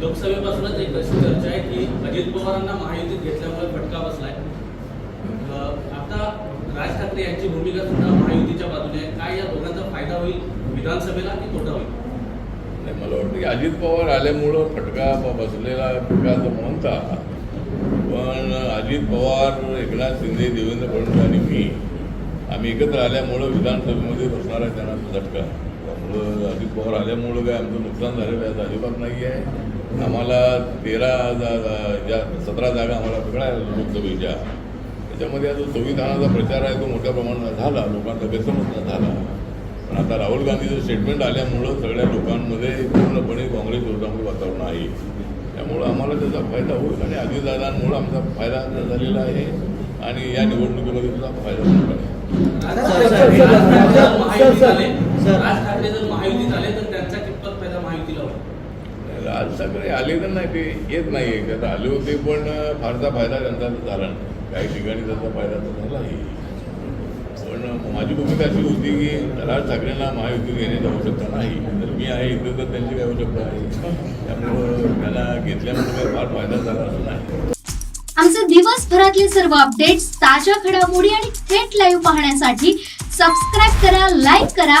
लोकसभेपासूनच एक अशी चर्चा आहे की अजित पवारांना महायुतीत घेतल्यामुळे फटका बसलाय. आता राज ठाकरे यांची भूमिका सुद्धा महायुतीच्या बाजूने आहे. काय या दोघांचा फायदा होईल? विधानसभेला की तोटा होईल? नाही मला वाटतं की अजित पवार आल्यामुळं फटका बसलेला फटका असं म्हणता. पण अजित पवार एकनाथ शिंदे देवेंद्र फडणवीस आणि मी आम्ही एकत्र आल्यामुळं विधानसभेमध्ये बसणार आहे त्यांना झटका त्यामुळं अजित पवार आल्यामुळं काय आमचं नुकसान झालेलं आहे अजिबात नाही आहे आम्हाला तेरा जा- ज्या सतरा जागा आम्हाला पकडायला लोकसभेच्या त्याच्यामध्ये जो संविधानाचा प्रचार आहे तो मोठ्या प्रमाणात झाला लोकांचा गैरसमज झाला पण आता राहुल गांधीचं स्टेटमेंट आल्यामुळं सगळ्या लोकांमध्ये पूर्णपणे काँग्रेस विरोधामध्ये वातावरण आहे त्यामुळं आम्हाला त्याचा फायदा होईल आणि अजितदादांमुळं आमचा फायदा झालेला आहे आणि या निवडणुकीमध्ये सुद्धा फायदा होणार आहे राज ठाकरे जर महायुतीत आले तर त्यांचा कितपत फायदा महायुतीला होईल? राज ठाकरे आले तर नाही ते येत नाही. आहे आले होते पण फारसा फायदा त्यांचा झाला नाही. काही ठिकाणी त्याचा फायदा तर झालाही. पण माझी भूमिका अशी होती की राज ठाकरेंना महायुतीत घेण्याची आवश्यकता नाही. तर मी आहे इथं तर त्यांची काही आवश्यकता आहे? त्यामुळं त्यांना घेतल्यामुळे काही फार फायदा झाला असं नाही. आमचे दिवसभरातले सर्व अपडेट्स ताज्या घडामोडी आणि थेट लाईव्ह पाहण्यासाठी सबस्क्राईब करा लाईक करा